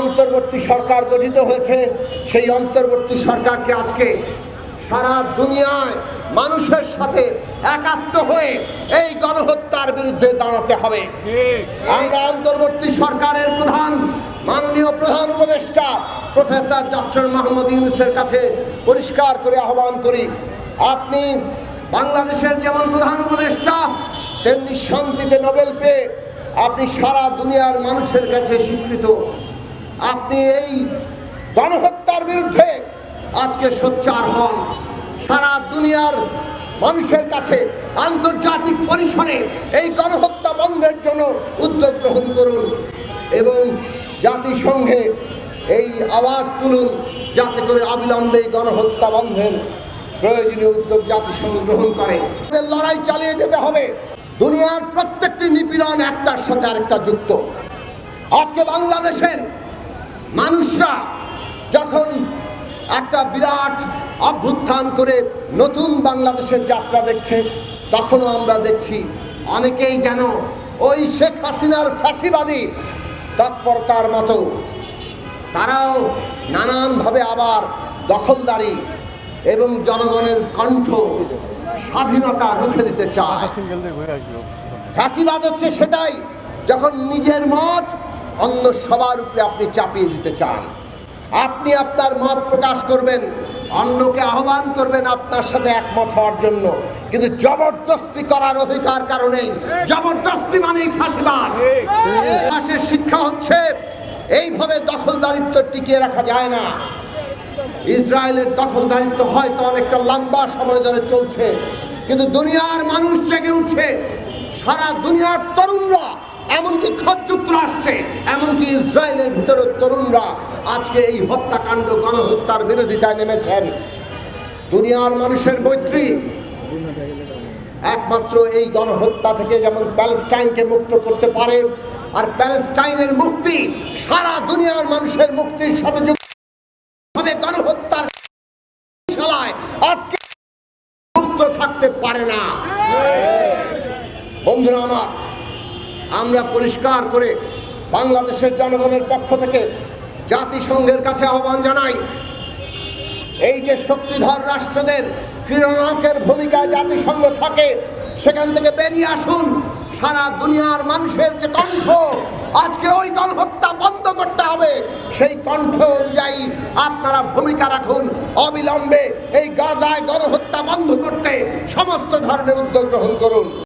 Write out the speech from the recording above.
অন্তর্বর্তী সরকার গঠিত হয়েছে, সেই অন্তর্বর্তী সরকারকে আজকে সারা দুনিয়ায় মানুষের সাথে একাত্ম হয়ে এই গণহত্যার বিরুদ্ধে দাঁড়াতে হবে। আমরা অন্তর্বর্তী সরকারের প্রধান, মাননীয় প্রধান উপদেষ্টা, প্রফেসর ডক্টর মোহাম্মদ ইউনুসের কাছে পরিষ্কার করে আহ্বান করি, আপনি বাংলাদেশের যেমন প্রধান উপদেষ্টা, তেমনি শান্তিতে নোবেল পেয়ে আপনি সারা দুনিয়ার মানুষের কাছে স্বীকৃত। আপনি এই গণহত্যার বিরুদ্ধে আজকে সোচ্চার হন। সারা দুনিয়ার মানুষের কাছে আন্তর্জাতিক পরিসরে এই গণহত্যা বন্ধের জন্য উদ্যোগ গ্রহণ করুন এবং জাতিসংঘে এই আওয়াজ তুলুন যাতে করে অবিলম্বে গণহত্যা বন্ধের প্রয়োজনীয় উদ্যোগ জাতিসংঘ গ্রহণ করে। লড়াই চালিয়ে যেতে হবে। দুনিয়ার প্রত্যেকটি নিপীড়ন একটার সাথে আরেকটা যুক্ত। আজকে বাংলাদেশের মানুষরা যখন একটা বিরাট অভ্যুত্থান করে নতুন বাংলাদেশের যাত্রা দেখছে তখনও আমরা দেখছি অনেকেই যেন ওই শেখ হাসিনার ফ্যাসিবাদী তৎপরতার মতো। তারাও নানানভাবে আবার দখলদারি এবং জনগণের কণ্ঠ স্বাধীনতা রুখে দিতে চায়। ফ্যাসিবাদ হচ্ছে সেটাই যখন নিজের মত অন্য সবার উপরে আপনি চাপিয়ে দিতে চান। আপনি আপনার মত প্রকাশ করবেন, অন্যকে আহ্বান করবেন আপনার সাথে একমত হওয়ার জন্য। কিন্তু জবরদস্তি করার অধিকার কারণে, জবরদস্তি মানেই ফাঁসিবাদ। মাসের শিক্ষা হচ্ছে, এইভাবে দখলদারিত্ব টিকিয়ে রাখা যায় না। ইসরায়েলের দখলদারিত্ব হয়তো অনেকটা লম্বা সময় ধরে চলছে। কিন্তু দুনিয়ার মানুষ জেগে উঠছে, সারা দুনিয়ার তরুণরা এমনকি খোঁজ যুক্তরাষ্ট্রে এমনকি ইসরায়েলের ভিতরে তরুণরা আজকে এই হত্যাকাণ্ড, গণহত্যার বিরোধিতায় নেমেছেন। দুনিয়ার মানুষের মৈত্রী, একমাত্র এই গণহত্যা থেকে যেমন প্যালেস্টাইনকে মুক্ত করতে পারে, আর প্যালেস্টাইনের মুক্তি, সারা দুনিয়ার মানুষের মুক্তির সাথে যুক্ত হবে। গণহত্যার মুক্ত থাকতে পারে না। বন্ধুরা আমার আমরা পরিষ্কার করে বাংলাদেশের জনগণের পক্ষ থেকে জাতিসংঘের কাছে আহ্বান জানাই, এই যে শক্তিধর রাষ্ট্রদের ক্রীড়নায়কের ভূমিকায় জাতিসংঘ থাকে, সেখান থেকে বেরিয়ে আসুন। সারা দুনিয়ার মানুষের যে কণ্ঠ, আজকে ওই গণহত্যা বন্ধ করতে হবে। সেই কণ্ঠ অনুযায়ী আপনারা ভূমিকা রাখুন। অবিলম্বে এই গাজায় গণহত্যা বন্ধ করতে সমস্ত ধরনের উদ্যোগ গ্রহণ করুন।